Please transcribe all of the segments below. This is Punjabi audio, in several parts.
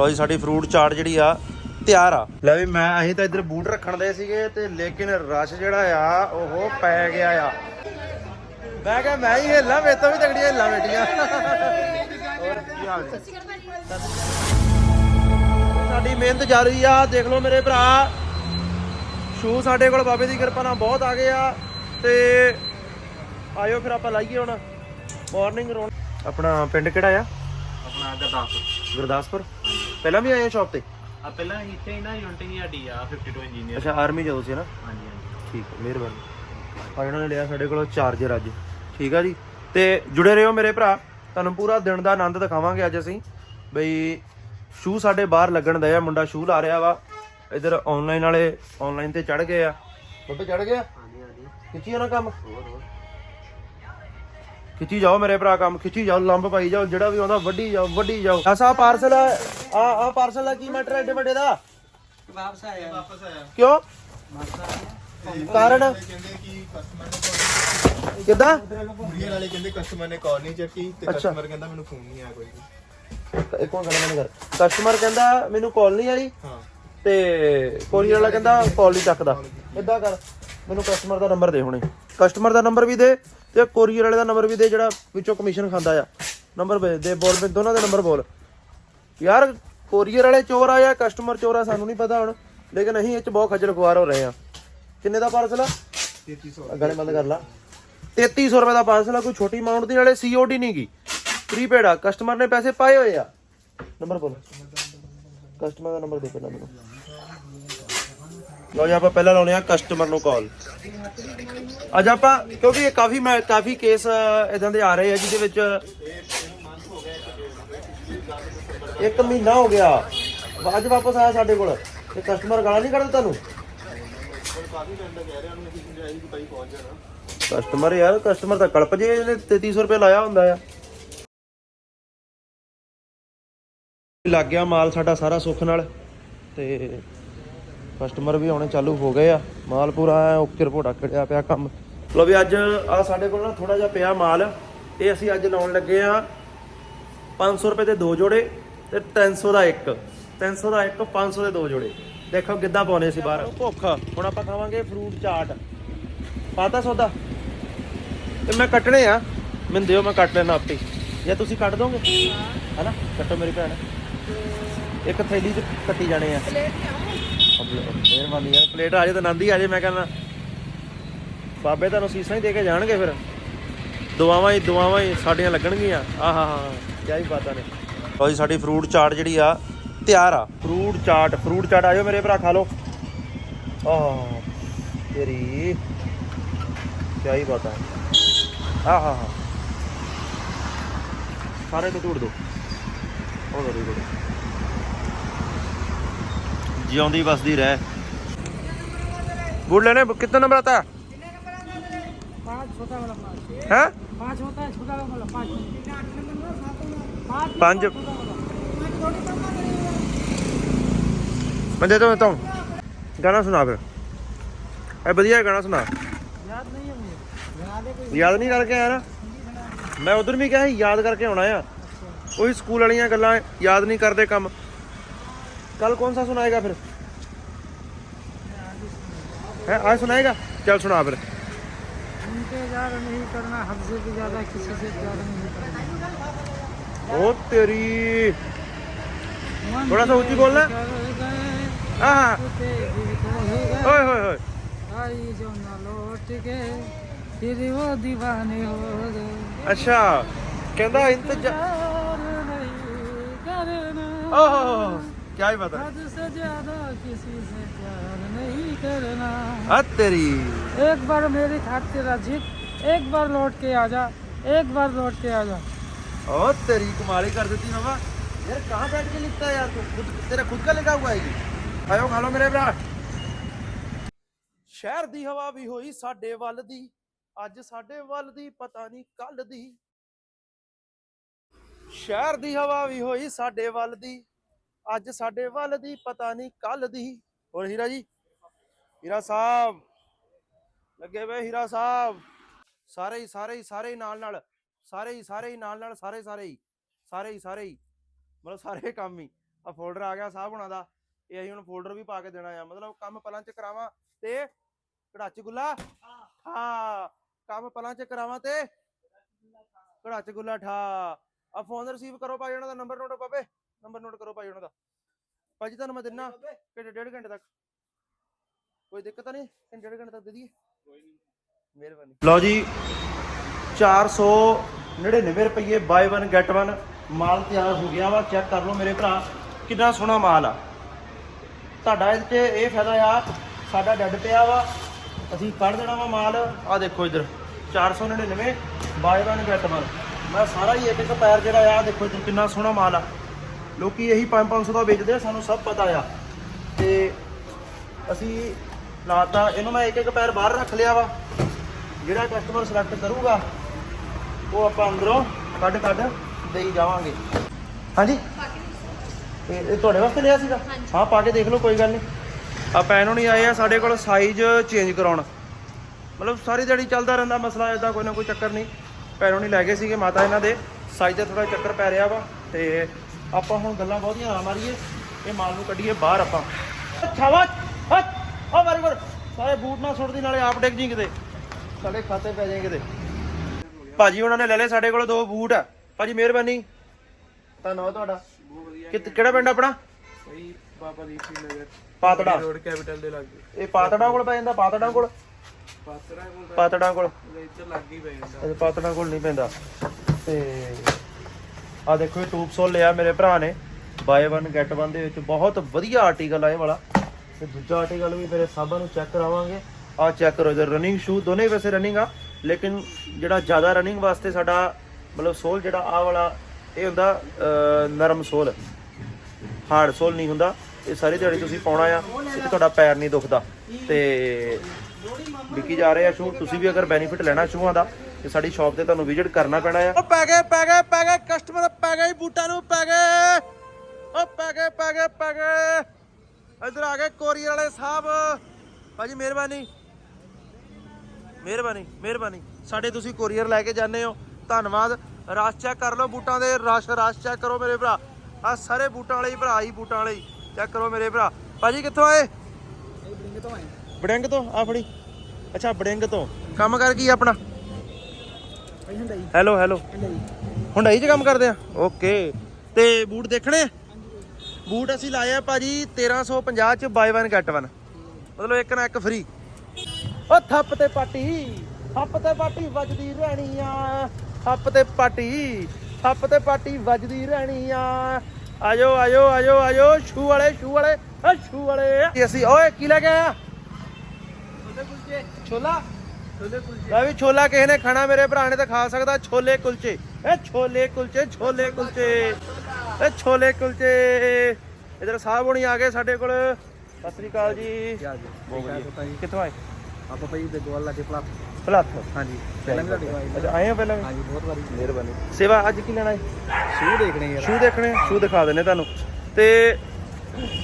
ਲਓ ਜੀ ਸਾਡੀ ਫਰੂਟ ਚਾਟ ਜਿਹੜੀ ਆ ਤਿਆਰ ਆ। ਲੈ ਵੀ ਮੈਂ ਅਸੀਂ ਤਾਂ ਇੱਧਰ ਬੂਟ ਰੱਖਣ ਦੇ ਸੀਗੇ ਤੇ ਲੇਕਿਨ ਰਸ਼ ਜਿਹੜਾ ਆ ਉਹ ਪੈ ਗਿਆ ਆ। ਮੈਂ ਕਿਹਾ ਮੈਂ ਹੀ ਹਿੱਲਾਂ ਮੇਰੇ ਤੋਂ ਵੀ ਤਗੜੀਆਂ ਹਿੱਲਾਂ ਬੈਠੀਆਂ। ਹੋਰ ਕੀ ਹਾਲ ਹੈ ਸਾਡੀ ਮਿਹਨਤ ਜਾਰੀ ਆ ਦੇਖ ਲਓ ਮੇਰੇ ਭਰਾ। ਸ਼ੂ ਸਾਡੇ ਕੋਲ ਬਾਬੇ ਦੀ ਕਿਰਪਾ ਨਾਲ ਬਹੁਤ ਆ ਗਏ ਆ ਤੇ ਆਇਓ ਫਿਰ ਆਪਾਂ ਲਾਈਏ ਹੁਣ। ਮਾਰਨਿੰਗ ਰੋਣ ਆਪਣਾ ਪਿੰਡ ਕਿਹੜਾ ਆ? ਆਪਣਾ ਗਰਦਾਸਪੁਰ। ਗੁਰਦਾਸਪੁਰ? ਪਹਿਲਾਂ ਵੀ ਆਏ ਸ਼ਾਪ ਤੇ? ਆ ਪਹਿਲਾਂ ਇੱਥੇ ਹੀ ਨਾ ਯੂਨਿਟ ਹੀ ਸਾਡੀ ਆ 52 ਇੰਜੀਨੀਅਰ ਅੱਛਾ ਆਰਮੀ ਜਦੋਂ ਸੀ ਨਾ? ਹਾਂਜੀ ਹਾਂਜੀ। ਠੀਕ ਹੈ ਮਿਹਰਬਾਨੀ। ਆ ਇਹਨਾਂ ਨੇ ਲਿਆ ਸਾਡੇ ਕੋਲੋਂ ਚਾਰਜਰ ਅੱਜ। ਠੀਕ ਆ ਜੀ? ਤੇ ਜੁੜੇ ਰਹੋ ਮੇਰੇ ਭਰਾ। ਤੁਹਾਨੂੰ ਪੂਰਾ ਦਿਨ ਦਾ ਆਨੰਦ ਦਿਖਾਵਾਂਗੇ ਅੱਜ ਅਸੀਂ। ਬਈ ਸ਼ੂ ਸਾਡੇ ਬਾਹਰ ਲੱਗਣ ਦੇ ਆ ਮੁੰਡਾ ਸ਼ੂ ਲਾ ਰਿਹਾ ਵਾ। ਇਧਰ ਆਨਲਾਈਨ ਵਾਲੇ ਆਨਲਾਈਨ ਤੇ ਚੜ ਗਏ ਆ। ਬੱਬੇ ਚੜ ਗਿਆ? ਹਾਂਜੀ ਹਾਂਜੀ। ਖਿੱਚੀ ਨਾ ਕੰਮ? ਹੋਰ ਹੋਰ। ਖਿੱਚੀ ਜਾਓ ਮੇਰੇ ਭਰਾ ਕੰਮ ਖਿੱਚੀ ਜਾਓ ਲੰਬ ਪਾਈ ਜਾਓ ਜਿਹੜਾ ਵੀ ਆਉਂਦਾ ਵੱਡੀ ਜਾਓ ਵੱਡੀ ਜਾਓ। ਐਸਾ ਪਾਰਸਲ ਆ ਆ ਪਾਰਸਲ ਦਾ ਕੀ ਮੈਟਰ ਐਡੇ ਵੱਡੇ ਦਾ? ਵਾਪਸ ਆਇਆ। ਵਾਪਸ ਆਇਆ। ਕਿਉਂ? ਕਾਰਨ? ਕਹਿੰਦੇ ਕਿ ਕਸਟਮਰ ਨੇ ਕਿਦਾਂ? ਕੁਰੀਅਰ ਵਾਲੇ ਕਹਿੰਦੇ ਕਸਟਮਰ ਨੇ ਕਾਲ ਨਹੀਂ ਚੱਕੀ ਤੇ। ਕਸਟਮਰ ਕਹਿੰਦਾ ਮੈਨੂੰ ਫੋਨ ਨਹੀਂ ਆਇਆ ਕੋਈ। ਇੱਕ ਹੋਰ ਗੱਲ ਮੈਨੂੰ ਕਰ ਕਸਟਮਰ ਕਹਿੰਦਾ ਮੈਨੂੰ ਕਾਲ ਨਹੀਂ ਆਈ। ਹਾਂ। ਤੇ ਕੋਰੀਅਰ ਵਾਲਾ ਕਹਿੰਦਾ ਕਾਲ ਨਹੀਂ ਚੱਕਦਾ। ਇਦਾਂ ਕਰ ਮੈਨੂੰ ਕਸਟਮਰ ਦਾ ਨੰਬਰ ਦੇ ਹੁਣੇ। ਕਸਟਮਰ ਦਾ ਨੰਬਰ ਵੀ ਦੇ। ਤੇ ਕੋਰੀਅਰ ਵਾਲੇ ਦਾ ਨੰਬਰ ਵੀ ਦੇ ਜਿਹੜਾ ਵਿੱਚੋਂ ਕਮਿਸ਼ਨ ਖਾਂਦਾ ਆ। ਨੰਬਰ ਦੇ ਬੋਲ ਵੀ ਦੋਨਾਂ ਦੇ ਨੰਬਰ ਬੋਲ। ਯਾਰ ਕੋਰੀਅਰ ਵਾਲੇ ਚੋਰ ਆ ਜਾਂ ਕਸਟਮਰ ਚੋਰ ਆ ਸਾਨੂੰ ਨਹੀਂ ਪਤਾ ਹੁਣ। ਲੇਕਿਨ ਅਸੀਂ ਇਹ ਚ ਬਹੁਤ ਖੱਜਲ ਖੁਆਰ ਹੋ ਰਹੇ ਆ। ਕਿੰਨੇ ਦਾ ਪਾਰਸਲ ਆ? 3300 ਗਲੇ ਬੰਦ ਕਰ ਲਾ। 3300 ਰੁਪਏ ਦਾ ਪਾਰਸਲ ਆ ਕੋਈ ਛੋਟੀ ਅਮਾਉਂਟ ਦੀ ਨਾਲੇ ਸੀਓਡੀ ਨਹੀਂ ਗੀ। ਪ੍ਰੀਪੇਡ ਆ ਕਸਟਮਰ ਨੇ ਪੈਸੇ ਪਾਏ ਹੋਏ ਆ। ਨੰਬਰ ਬੋਲ। ਕਸਟਮਰ ਦਾ ਨੰਬਰ ਦੇ ਪਹਿਲਾਂ ਮੈਨੂੰ। ਲਓ ਜੀ ਆਪਾਂ ਪਹਿਲਾਂ ਲਾਉਣੇ ਆ ਕਸਟਮਰ ਨੂੰ ਕਾਲ ਅੱਜ ਆਪਾਂ, ਕਿਉਂਕਿ ਇਹ ਕਾਫੀ ਮੈਂ, ਕਾਫੀ ਕੇਸ ਇਦਾਂ ਦੇ ਆ ਰਹੇ ਆ, ਜਿਹਦੇ ਵਿੱਚ ਇੱਕ ਮਹੀਨਾ ਹੋ ਗਿਆ। ਅੱਜ ਵਾਪਸ ਆਇਆ ਸਾਡੇ ਕੋਲ। ਤੇ ਕਸਟਮਰ ਗਾਲਾਂ ਨਹੀਂ ਕੱਢਦਾ ਤੁਹਾਨੂੰ? ਕਸਟਮਰ ਯਾਰ ਕਸਟਮਰ ਤਾਂ ਕਲਪ ਜੇ ਇਹਨੇ 3300 ਰੁਪਏ ਲਾਇਆ ਹੁੰਦਾ ਆ। ਲੱਗ ਗਿਆ ਮਾਲ ਸਾਡਾ ਸਾਰਾ ਸੁੱਖ ਨਾਲ ਤੇ ਕਸਟਮਰ ਵੀ ਆਉਣੇ ਚਾਲੂ ਹੋ ਗਏ ਆ। ਮਾਲ ਪੂਰਾ ਓਕੇ ਰਿਪੋਰਟ ਕੜਿਆ ਪਿਆ ਕੰਮ। ਲੋ ਵੀ ਅੱਜ ਆ ਸਾਡੇ ਕੋਲ ਨਾ ਥੋੜਾ ਜਿਹਾ ਪਿਆ ਮਾਲ। ਇਹ ਅਸੀਂ ਅੱਜ ਲਾਉਣ ਲੱਗੇ ਆ 500 ਰੁਪਏ ਦੇ ਦੋ ਜੋੜੇ ਤੇ 300 ਦਾ ਇੱਕ। 300 ਦਾ ਇੱਕ 500 ਦੇ ਦੋ ਜੋੜੇ। ਦੇਖੋ ਕਿੱਦਾਂ ਪਾਉਣੇ ਸੀ ਬਾਹਰ। ਭੁੱਖ। ਹੁਣ ਆਪਾਂ ਖਾਵਾਂਗੇ ਫਰੂਟ ਚਾਟ। ਪਾਤਾ ਸੌਦਾ? ਤੇ ਮੈਂ ਕੱਟਣੇ ਆ। ਮੈਨੂੰ ਦਿਓ ਮੈਂ ਕੱਟ ਲੈਣਾ ਆਪੇ। ਜਾਂ ਤੁਸੀਂ ਕੱਟ ਦੋਗੇ? ਹੈਨਾ? ਕੱਟੋ ਮੇਰੀ ਭੈਣ। ਇੱਕ ਥੈਲੀ ਚ ਕੱਟੀ ਜਾਣੇ ਆ। ਮਿਹਰਬਾਨੀ ਯਾਰ, ਪਲੇਟ ਆ ਜੇ ਤਾਂ ਨੰਦੀ ਆ ਜੇ, ਮੈਂ ਕਹਿੰਦਾ। ਬਾਬੇ ਤੁਹਾਨੂੰ ਸੀਸਾਂ ਹੀ ਦੇ ਕੇ ਜਾਣਗੇ ਫਿਰ। ਦੁਆਵਾਂ ਹੀ ਦੁਆਵਾਂ ਹੀ ਸਾਡੀਆਂ ਲੱਗਣਗੀਆਂ। ਆਹਾ ਹਾਂ ਕਿਆ ਹੀ ਬਾਤਾਂ ਨੇ ਲਓ ਜੀ, ਸਾਡੀ ਫਰੂਟ ਚਾਟ ਜਿਹੜੀ ਆ, ਤਿਆਰ ਆ। ਫਰੂਟ ਚਾਟ ਫਰੂਟ ਚਾਟ ਆਇਓ ਮੇਰੇ ਭਰਾ, ਖਾ ਲਓ। ਆਹ, ਤੇਰੀ ਕਿਆ ਹੀ ਬਾਤਾਂ ਆਹਾ ਹਾਂ ਸਾਰੇ ਨੂੰ ਤੋੜ ਦੋ। ਉਹ ਵੈਰੀ ਗੁੱਡ ਜਿਉਂਦੀ ਵਸਦੀ ਰਹਿ गुड़ लेने कितना नंबर आता है पाँच छोटा वाला पाँच हैं पाँच होता है छोटा वाला पाँच पाँच पाँच छोटा वाला मैं देता हूँ देता हूँ गाना सुना फिर ए बढ़िया गाना सुना याद नहीं है मुझे बना दे कोई ਯਾਦ ਨਹੀਂ ਕਰਕੇ ਆਇਆ ਨਾ ਮੈਂ ਉਧਰ ਵੀ ਕਿਹਾ ਸੀ ਯਾਦ ਕਰਕੇ ਆਉਣਾ ਆ ਉਹੀ ਸਕੂਲ ਵਾਲੀਆਂ ਗੱਲਾਂ ਯਾਦ ਨਹੀਂ ਕਰਦੇ ਕੰਮ कल कौन सा सुनाएगा फिर है आज सुनाएगा चल सुना फिर इंतजार नहीं करना हमसे भी ज्यादा किसी से प्यार नहीं करना ओ तेरी थोड़ा सा ऊंची बोलना हाँ ओए ओए ओए आई जो ना लौट के फिर वो दीवाने हो गए अच्छा ਕਹਿੰਦਾ ਇੰਤਜ਼ਾਰ ਨਹੀਂ ਕਰਨਾ ਓਹ ਕੀ ਹੀ ਪਤਾ हद से ज्यादा किसी से प्यार नहीं करना ਆ ਤੇਰੀ एक बार मेरी खातिर अजीत एक बार लौट के आजा एक बार लौट के आजा ओ तेरी कमाल ही कर देती मामा यार कहाँ बैठ के लिखता है यार तू खुद तेरा खुद का लिखा हुआ है ये आयो खा लो मेरे भरा ਸ਼ਹਿਰ ਦੀ ਹਵਾ ਵੀ ਹੋਈ ਸਾਡੇ ਵੱਲ ਦੀ ਅੱਜ ਸਾਡੇ ਵੱਲ ਦੀ ਪਤਾ ਨਹੀਂ ਕੱਲ ਦੀ ਸ਼ਹਿਰ ਦੀ ਹਵਾ ਵੀ ਹੋਈ ਸਾਡੇ ਵੱਲ ਦੀ ਅੱਜ ਸਾਡੇ ਵੱਲ ਦੀ ਪਤਾ ਨਹੀਂ ਕੱਲ ਦੀ। ਹੋਰ ਹੀਰਾ ਜੀ, ਹੀਰਾ ਸਾਹਿਬ, ਲੱਗੇ ਵੇ ਹੀਰਾ ਸਾਹਿਬ। ਸਾਰੇ ਹੀ ਸਾਰੇ ਹੀ ਸਾਰੇ ਹੀ ਨਾਲ ਨਾਲ, ਸਾਰੇ ਹੀ ਸਾਰੇ ਹੀ ਨਾਲ ਨਾਲ, ਸਾਰੇ ਸਾਰੇ ਹੀ ਸਾਰੇ ਹੀ ਸਾਰੇ ਹੀ। ਮਤਲਬ ਸਾਰੇ ਕੰਮ ਹੀ। ਆ ਫੋਲਡਰ ਆ ਗਿਆ ਸਾਹਿਬ ਹੁਣਾਂ ਦਾ। ਇਹ ਅਸੀਂ ਹੁਣ ਫੋਲਡਰ ਵੀ ਪਾ ਕੇ ਦੇਣਾ ਆ। ਮਤਲਬ ਕੰਮ ਪਲਾਂ ਚ ਕਰਾਵਾਂ ਤੇ ਕੜਾਚ ਗੁੱਲਾ। ਹਾਂ, ਕੰਮ ਪਲਾਂ ਚ ਕਰਾਵਾਂ ਤੇ ਕੜਾਚ ਗੁੱਲਾ ਠਾ। ਆ ਫੋਨ ਰਿਸੀਵ ਕਰੋ ਭਾਈ, ਉਹਨਾਂ ਦਾ ਨੰਬਰ ਨੋਟ ਪਾਵੇ। ਨੰਬਰ ਨੋਟ ਕਰੋ ਭਾਈ ਉਹਨਾਂ ਦਾ। ਭਾਜੀ ਤੁਹਾਨੂੰ ਮੈਂ ਦਿੰਨਾ ਕਿ ਡੇਢ ਘੰਟੇ ਤੱਕ। ਕੋਈ ਦਿੱਕਤ ਤਾਂ ਨਹੀਂ? ਘੰਟੇ ਡੇਢ ਘੰਟੇ ਤੱਕ ਦੇ ਦਈਏ? ਕੋਈ ਨਹੀਂ। ਮਿਹਰਬਾਨੀ। ਲਓ ਜੀ 499 ਰੁਪਏ ਬਾਈ 1 ਗੈਟ 1 ਮਾਲ ਤਿਆਰ ਹੋ ਗਿਆ ਵਾ ਚੈੱਕ ਕਰ ਲਓ ਮੇਰੇ ਭਰਾ ਕਿੰਨਾ ਸੋਹਣਾ ਮਾਲ ਆ। ਤੁਹਾਡਾ ਇਹਦੇ 'ਚ ਇਹ ਫਾਇਦਾ ਆ ਸਾਡਾ ਡੱਡ ਪਿਆ ਵਾ ਅਸੀਂ ਕੱਢ ਦੇਣਾ ਵਾ ਮਾਲ। ਆ ਦੇਖੋ ਇੱਧਰ 499 ਬਾਈ 1 ਗੈਟ 1 ਮੈਂ ਸਾਰਾ ਹੀ ਇੱਕ ਇੱਕ ਪੈਰ ਜਿਹੜਾ ਆ ਦੇਖੋ ਇੱਧਰ ਕਿੰਨਾ ਸੋਹਣਾ ਮਾਲ ਆ। ਲੋਕੀ ਇਹੀ 5-500 ਦਾ ਵੇਚਦੇ ਆ ਸਾਨੂੰ ਸਭ ਪਤਾ ਆ। ਤੇ ਅਸੀਂ ਲਾਤਾ ਇਹਨੂੰ ਮੈਂ ਇੱਕ ਇੱਕ ਪੈਰ ਬਾਹਰ ਰੱਖ ਲਿਆ ਵਾ। ਜਿਹੜਾ ਕਸਟਮਰ ਸਿਲੈਕਟ ਕਰੂਗਾ ਉਹ ਆਪਾਂ ਅੰਦਰੋਂ ਕੱਢ ਕੱਢ ਦੇਈ ਜਾਵਾਂਗੇ। ਹਾਂਜੀ? ਇਹ ਇਹ ਤੁਹਾਡੇ ਵਾਸਤੇ ਲਿਆ ਸੀਗਾ? ਹਾਂ ਪਾ ਕੇ ਦੇਖ ਲਓ ਕੋਈ ਗੱਲ ਨਹੀਂ। ਆ ਪੈਨੋ ਨਹੀਂ ਆਏ ਆ ਸਾਡੇ ਕੋਲ ਸਾਈਜ਼ ਚੇਂਜ ਕਰਾਉਣ। ਮਤਲਬ ਸਾਰੀ ਦਿਹਾੜੀ ਚੱਲਦਾ ਰਹਿੰਦਾ ਮਸਲਾ ਇਦਾਂ ਕੋਈ ਨਾ ਕੋਈ ਚੱਕਰ ਨਹੀਂ। ਪੈਨੋ ਨਹੀਂ ਲੈ ਗਏ ਸੀਗੇ ਮਾਤਾ ਇਹਨਾਂ ਦੇ। ਸਾਈਜ਼ ਦਾ ਥੋੜਾ ਚੱਕਰ ਪੈ ਰਿਹਾ ਵਾ ਤੇ ਆਪਾਂ ਹੁਣ ਗੱਲਾਂ ਬਹੁਤੀਆਂ ਨਾ ਮਾਰੀਏ ਇਹ ਮਾਲ ਨੂੰ ਕੱਢੀਏ ਬਾਹਰ ਆਪਾਂ। ਛਾਵਾ ਹੱਥ ਓ ਵੈਰੀ ਗੁੱਡ ਸਾਰੇ ਬੂਟ ਨਾ ਸੁੱਟਦੀ ਨਾਲੇ ਆਪ ਡਿੱਗ ਜੀ ਕਿਤੇ। ਸਾਡੇ ਖਾਤੇ ਪੈ ਜਾਏ ਕਿਤੇ। ਭਾਜੀ ਉਹਨਾਂ ਨੇ ਲੈ ਲਏ ਸਾਡੇ ਕੋਲ ਦੋ ਬੂਟ ਆ। ਭਾਜੀ ਮਿਹਰਬਾਨੀ। ਧੰਨਵਾਦ ਤੁਹਾਡਾ। ਕਿ- ਕਿਹੜਾ ਪਿੰਡ ਆਪਣਾ? ਭਾਈ ਬਾਬਾ ਦੀਪ ਸਿੰਘ ਨਗਰ। ਪਾਤੜਾ। ਰੋਡ ਕੈਪੀਟਲ ਦੇ ਲਾਗੇ। ਇਹ ਪਾਤੜਾ ਕੋਲ ਪੈ ਜਾਂਦਾ ਪਾਤੜਾ ਕੋਲ? ਪਾਤਰਾ ਕੋਲ ਪਾਤੜਾ ਕੋਲ। ਤਾਂ ਇੱਧਰ ਲੱਗ ਹੀ ਪੈ ਜਾਂਦਾ। ਪਾਤੜਾ ਕੋਲ ਨਹੀਂ ਪੈਂਦਾ। ਤੇ ਆ ਦੇਖੋ ਇਹ ਟੂਬ ਸੋਲ ਲਿਆ ਮੇਰੇ ਭਰਾ ਨੇ। ਬਾਏ 1 ਗੈਟ 1 ਦੇ ਵਿੱਚ ਬਹੁਤ ਵਧੀਆ ਆਰਟੀਕਲ ਆ ਇਹ ਵਾਲਾ। ਤੇ ਦੂਜਾ ਆਰਟੀਕਲ ਵੀ ਮੇਰੇ ਸਾਬਾਂ ਨੂੰ ਚੈੱਕ ਕਰਾਵਾਂਗੇ। ਆ ਚੈੱਕ ਕਰੋ ਇਧਰ ਰਨਿੰਗ ਸ਼ੂ ਦੋਨੇ ਵੈਸੇ ਰਨਿੰਗ ਆ, ਲੇਕਿਨ ਜਿਹੜਾ ਜ਼ਿਆਦਾ ਰਨਿੰਗ ਵਾਸਤੇ ਸਾਡਾ ਮਤਲਬ ਸੋਲ ਜਿਹੜਾ ਆ ਵਾਲਾ, ਇਹ ਹੁੰਦਾ ਨਰਮ ਸੋਲ। ਹਾਰਡ ਸੋਲ ਨਹੀਂ ਹੁੰਦਾ। ਇਹ ਸਾਰੀ ਦਿਹਾੜੀ ਤੁਸੀਂ ਪਾਉਣਾ ਆ ਤੇ ਤੁਹਾਡਾ ਪੈਰ ਨਹੀਂ ਦੁਖਦਾ। ਤੇ ਵਿਕੀ ਜਾ ਰਹੇ ਆ ਸ਼ੂ ਤੁਸੀਂ ਵੀ ਅਗਰ ਬੈਨੀਫਿਟ ਲੈਣਾ ਸ਼ੂਆਂ ਦਾ ਤੇ ਸਾਡੀ ਸ਼ਾਪ ਤੇ ਤੁਹਾਨੂੰ ਵਿਜ਼ਿਟ ਕਰਨਾ ਪੈਣਾ ਆ। ਉਹ ਪੈ ਗਏ ਪੈ ਗਏ ਪੈ ਗਏ ਕਸਟਮਰ ਪੈ ਗਏ ਬੂਟਾਂ ਨੂੰ ਪੈ ਗਏ। ਉਹ ਪੈ ਗਏ ਪੈ ਗਏ ਪੈ ਗਏ। ਇੱਧਰ ਆ ਗਏ ਕੋਰੀਅਰ ਵਾਲੇ ਸਾਹਿਬ। ਭਾਜੀ ਮਿਹਰਬਾਨੀ। ਮਿਹਰਬਾਨੀ ਮਿਹਰਬਾਨੀ। ਸਾਡੇ ਤੁਸੀਂ ਕੋਰੀਅਰ ਲੈ ਕੇ ਜਾਂਦੇ ਹੋ। ਧੰਨਵਾਦ। ਰਸ਼ ਚੈੱਕ ਕਰ ਲਓ ਬੂਟਾਂ ਦੇ। ਰਸ਼ ਰਸ਼ ਚੈੱਕ ਕਰੋ ਮੇਰੇ ਭਰਾ। ਆ ਸਾਰੇ ਬੂਟਾਂ ਵਾਲੇ ਹੀ ਭਰਾ ਹੀ ਬੂਟਾਂ ਵਾਲੇ ਹੀ। ਚੈੱਕ ਕਰੋ ਮੇਰੇ ਭਰਾ। ਭਾਜੀ ਕਿੱਥੋਂ ਆਏ? ਬੜਿੰਗ ਤੋਂ ਆ ਫੜੀ। ਅੱਛਾ ਬੜਿੰਗ ਤੋਂ। ਕੰਮ ਕਰ ਕੀ ਆਪਣਾ? Hello hello Hyundai. 'ਚ ਕੰਮ ਕਰਦੇ ਆ? ਓਕੇ ਤੇ ਬੂਟ ਦੇਖਣੇ? ਬੂਟ ਅਸੀਂ ਲਾਏ ਆ ਭਾਜੀ 1350 ਚ ਬਾਈ 1 ਗੈਟ 1 ਮਤਲਬ ਇੱਕ ਨਾ ਇੱਕ ਫ੍ਰੀ ਓ ਥੱਪ ਤੇ ਪਾਟੀ ਥੱਪ ਤੇ ਪਾਟੀ ਵੱਜਦੀ ਰਹਿਣੀ ਆ। ਥੱਪ ਤੇ ਪਾਟੀ ਥੱਪ ਤੇ ਪਾਟੀ ਵੱਜਦੀ ਰਹਿਣੀ ਆ। ਆਜੋ ਆਜੋ ਆਜੋ ਆਜੋ ਸ਼ੂ ਵਾਲੇ ਸ਼ੂ ਵਾਲੇ ਓ ਸ਼ੂ ਵਾਲੇ। ਅਸੀਂ ਓਏ ਕੀ ਲੈ ਕੇ ਆਇਆ? ਛੋਲਾ। ਲੈ ਵੀ ਛੋਲਾ ਕਿਸੇ ਨੇ ਖਾਣਾ ਮੇਰੇ ਭਰਾ ਨੇ ਤਾਂ ਖਾ ਸਕਦਾ। ਛੋਲੇ ਕੁਲਚੇ। ਇਹ ਛੋਲੇ ਕੁਲਚੇ ਛੋਲੇ ਕੁਲਚੇ। ਇਹ ਛੋਲੇ ਕੁਲਚੇ। ਇਧਰ ਸਾਹਿਬ ਹੁਣੀ ਆ ਗਏ ਸਾਡੇ ਕੋਲ। ਸਤਿ ਸ੍ਰੀ ਅਕਾਲ ਜੀ। ਬਹੁਤ ਵਧੀਆ। ਕਿੱਥੋਂ ਆਏ? ਆਪਾਂ ਭਾਈ ਦੇ ਗੋਲ ਲੱਗੇ ਪਲਾਪ ਫਲਾਥ ਹਾਂਜੀ। ਅੱਛਾ ਆਏ ਹੋ ਪਹਿਲਾਂ ਵੀ? ਹਾਂਜੀ ਬਹੁਤ ਵਾਰੀ। ਮਿਹਰਬਾਨੀ। ਸੇਵਾ ਅੱਜ ਕੀ ਲੈਣਾ ਹੈ ਸ਼ੂ ਦੇਖਣੇ ਯਾਰ। ਸ਼ੂ ਦੇਖਣੇ? ਸ਼ੂ ਦਿਖਾ ਦਿੰਨੇ ਤੁਹਾਨੂੰ। ਤੇ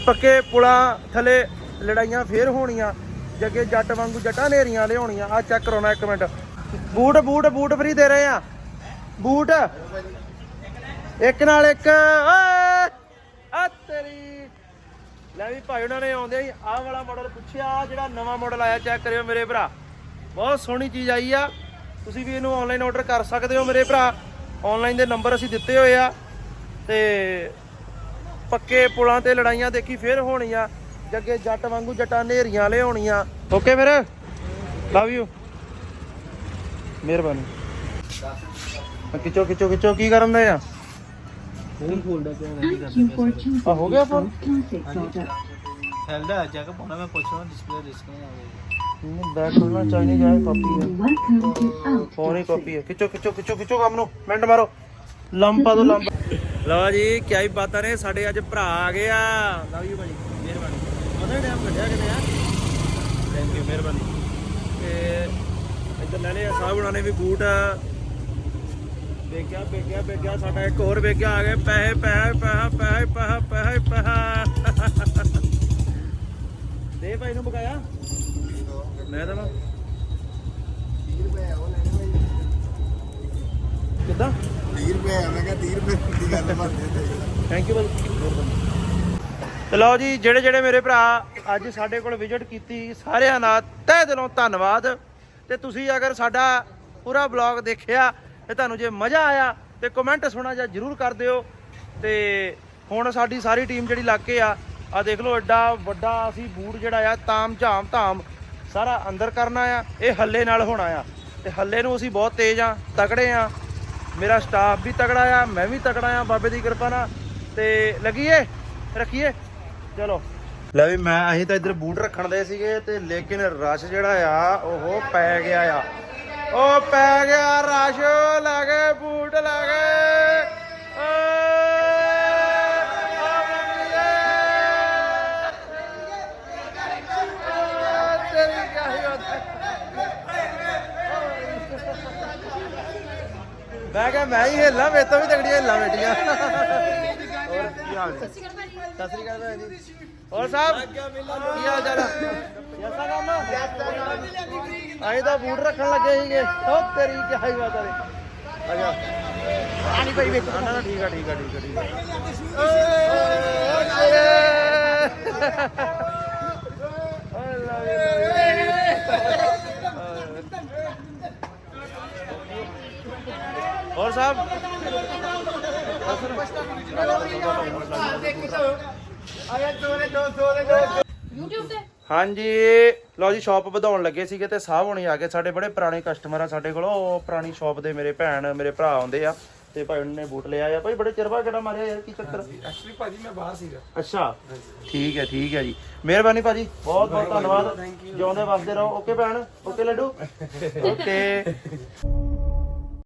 ਪੱਕੇ ਪੁਲਾਂ ਥੱਲੇ ਲੜਾਈਆਂ ਫੇਰ ਹੋਣੀਆਂ। ਜੱਗੇ ਜੱਟ ਵਾਂਗੂ ਜੱਟਾਂ ਨੇਰੀਆਂ ਲਿਆਉਣੀਆਂ। ਆ ਚੈੱਕ ਕਰਾਉਣਾ ਇੱਕ minute. Boot boot boot free ਦੇ ਰਹੇ ਆ। ਬੂਟ। ਇੱਕ ਨਾਲ ਇੱਕ। ਆ ਤੇਰੀ। ਲੈ ਵੀ ਭਾਈ ਉਹਨਾਂ ਨੇ ਆਉਂਦੇ ਹੀ ਆਹ ਵਾਲਾ ਮਾਡਲ ਪੁੱਛਿਆ, ਆਹ ਜਿਹੜਾ ਨਵਾਂ ਮਾਡਲ ਆਇਆ ਚੈੱਕ ਕਰਿਓ ਮੇਰੇ ਭਰਾ। ਬਹੁਤ ਸੋਹਣੀ ਚੀਜ਼ ਆਈ ਆ। ਤੁਸੀਂ ਵੀ ਇਹਨੂੰ ਆਨਲਾਈਨ ਆਰਡਰ ਕਰ ਸਕਦੇ ਹੋ ਮੇਰੇ ਭਰਾ। ਆਨਲਾਈਨ ਦੇ ਨੰਬਰ ਅਸੀਂ ਦਿੱਤੇ ਹੋਏ ਆ। ਤੇ ਪੱਕੇ ਪੁਲਾਂ ਤੇ ਲੜਾਈਆਂ ਦੇਖੀ ਫੇਰ ਹੋਣੀਆਂ। ਜੱਗੇ ਜੱਟ ਵਾਂਗੂ ਜੱਟਾਂ ਨੇਰੀਆਂ ਲਿਆਉਣੀਆਂ। ਓਕੇ ਫਿਰ ਲਵ ਯੂ ਮਿਹਰਬਾਨੀ। ਖਿੱਚੋ ਖਿੱਚੋ ਖਿੱਚੋ ਕੀ ਕਰਨ ਦੇ ਆ? ਫੋਨ ਫੋਲਦਾ ਕਿਉਂ ਨਹੀਂ Thank you for choosing ਆ ਹੋ ਗਿਆ ਫੋਨ. ਹੈਲਦਾ ਜਾ ਕੇ ਪਾਉਣਾ ਮੈਂ ਪੁੱਛਣਾ ਡਿਸਪਲੇ ਡਿਸਕ ਨਹੀਂ ਆਵੇਗੀ ਬੈਕ ਖੋਲਣਾ ਚਾਹੀਦੀ ਜਾਏ ਕਾਪੀ ਹੈ. ਫੋਨ ਹੀ ਕਾਪੀ ਹੈ ਖਿੱਚੋ ਖਿੱਚੋ ਖਿੱਚੋ ਖਿੱਚੋ ਕੰਮ ਨੂੰ। ਮਿੰਟ ਮਾਰੋ। ਲੰਪਾ ਦੋ ਲੰਪ ਲਓ ਜੀ ਕੀ ਹੀ ਬਾਤਾਂ ਨੇ ਸਾਡੇ ਅੱਜ ਭਰਾ ਆ ਗਏ ਆ। ਭਾਜੀ ਮਿਹਰਬਾਨੀ। ਉਹਦੇ ਟਾਈਮ ਕੱਢਿਆ ਕਿਤੇ ਆ? ਥੈਂਕ ਯੂ ਮਿਹਰਬਾਨੀ। ਤੇ ਇੱਧਰ ਲੈ ਲਿਆ ਸਾਹਿਬ ਉਹਨਾਂ ਨੇ ਵੀ ਬੂਟ। ਵੇਖਿਆ ਵੇਖਿਆ ਵੇਖਿਆ ਸਾਡਾ ਇੱਕ ਹੋਰ ਵੇਖਿਆ ਆ ਗਏ ਪੈਸੇ ਪੈਸੇ ਪੈਸੇ ਪੈਸੇ ਪੈਸੇ ਪੈਸੇ ਪੈਸੇ। ਦੇ ਭਾਈ ਨੂੰ ਬਕਾਇਆ ਮੈਂ ਤਾਂ 30 ਰੁਪਏ ਉਹ ਲੈਣੇ ਕਿੱਦਾਂ? 30 ਰੁਪਏ ਮੈਂ ਕਿਹਾ 30 ਰੁਪਏ ਦੀ ਗੱਲ ਬਣਦੇ ਤੇ ਥੈਂਕ ਯੂ ਭਾਈ ਤੇ ਲਓ ਜੀ, ਜਿਹੜੇ ਜਿਹੜੇ ਮੇਰੇ ਭਰਾ ਅੱਜ ਸਾਡੇ ਕੋਲ ਵਿਜ਼ਿਟ ਕੀਤੀ, ਸਾਰਿਆਂ ਦਾ ਤਹਿ ਦਿਲੋਂ ਧੰਨਵਾਦ। ਤੇ ਤੁਸੀਂ ਅਗਰ ਸਾਡਾ ਪੂਰਾ ਬਲੌਗ ਦੇਖਿਆ ਤੇ ਤੁਹਾਨੂੰ ਜੇ ਮਜ਼ਾ ਆਇਆ ਤੇ ਕਮੈਂਟ ਸੁਣਾ ਜਾਂ ਜਰੂਰ ਕਰ ਦਿਓ। ਤੇ ਹੁਣ ਸਾਡੀ ਸਾਰੀ ਟੀਮ ਜਿਹੜੀ ਲੱਗ ਕੇ ਆ ਆ ਦੇਖ ਲਓ ਐਡਾ ਵੱਡਾ ਅਸੀਂ ਬੂਟ ਜਿਹੜਾ ਆ ਤਾਮ ਝਾਮ ਧਾਮ ਸਾਰਾ ਅੰਦਰ ਕਰਨਾ ਆ, ਇਹ ਹੱਲੇ ਨਾਲ ਹੋਣਾ ਆ। ਤੇ ਹੱਲੇ ਨੂੰ ਅਸੀਂ ਬਹੁਤ ਤੇਜ਼ ਆ, ਤਕੜੇ ਆ। ਮੇਰਾ ਸਟਾਫ ਵੀ ਤਕੜਾ ਆ, ਮੈਂ ਵੀ ਤਕੜਾ ਆ, ਬਾਬੇ ਦੀ ਕਿਰਪਾ ਨਾਲ। ਤੇ ਲੱਗੀਏ, ਰੱਖੀਏ। ਚਲੋ। ਲੈ ਵੀ ਮੈਂ ਅਸੀਂ ਤਾਂ ਇੱਧਰ ਬੂਟ ਰੱਖਣ ਦੇ ਸੀਗੇ ਤੇ ਲੇਕਿਨ ਰਸ਼ ਜਿਹੜਾ ਆ, ਉਹ ਪੈ ਗਿਆ ਆ। ਉਹ ਪੈ ਗਿਆ ਰਸ਼ ਲਾਗੇ ਬੂਟ ਲਾਗੇ ਮੈਂ ਕਿਹਾ ਮੈਂ ਹੀ ਹਿੱਲਾਂ, ਮੇਰੇ ਤੋਂ ਵੀ ਤਗੜੀਆਂ ਹਿੱਲਾਂ ਬੈਠੀਆਂ। ਕੀ ਹਾਲ ਹੈ। ਸਤਿ ਸ੍ਰੀ ਅਕਾਲ ਭੈਣ ਜੀ। ਹੋਰ ਸਾਹਿਬ ਕੀ ਹਾਲ ਚਾਲ ਯਾਸਾ ਕੰਮ? ਆਏ ਤਾਂ ਬੂਟ ਰੱਖਣ ਲੱਗੇ ਸੀਗੇ। ਉਹ ਤੇਰੀ ਕੀ ਹਾਈ ਬਾਤ ਹੈ ਆਜਾ ਆਣੀ ਭਾਈ ਵੇਖ। ਨਾ ਨਾ ਠੀਕ ਆ ਠੀਕ ਆ ਠੀਕ ਆ ਠੀਕ ਆ। ਹੋਰ ਸਾਹਿਬ? YouTube ਤੇ ਹਾਂਜੀ ਲਓ ਜੀ ਸ਼ਾਪ ਵਧਾਉਣ ਲੱਗੇ ਸੀਗੇ ਤੇ ਸਾਹ ਹੋਣੀ ਆ ਗਏ ਸਾਡੇ ਬੜੇ ਪੁਰਾਣੇ ਕਸਟਮਰ ਆ ਸਾਡੇ ਕੋਲ। ਉਹ ਪੁਰਾਣੀ ਸ਼ਾਪ ਦੇ ਮੇਰੇ ਭੈਣ ਮੇਰੇ ਭਰਾ ਆਉਂਦੇ ਆ ਤੇ ਭਾਈ ਉਹਨਾਂ ਬੂਟ ਲਿਆ ਆ। ਭਾਈ ਬੜੇ ਚਿਰ ਬਾਅਦ ਕਿਹੜਾ ਮਾਰਿਆ ਯਾਰ ਕੀ ਚੱਕਰ? ਐਕਚੁਅਲੀ ਭਾਜੀ ਮੈਂ ਬਾਹਰ ਸੀਗਾ। ਅੱਛਾ ਠੀਕ ਹੈ ਠੀਕ ਹੈ ਜੀ। ਮਿਹਰਬਾਨੀ ਭਾਜੀ ਬਹੁਤ ਬਹੁਤ ਧੰਨਵਾਦ। ਜਿਉਂਦੇ ਵਸਦੇ ਰਹੋ। ਓਕੇ ਭੈਣ ਓਕੇ ਲੱਡੂ? ਓਕੇ।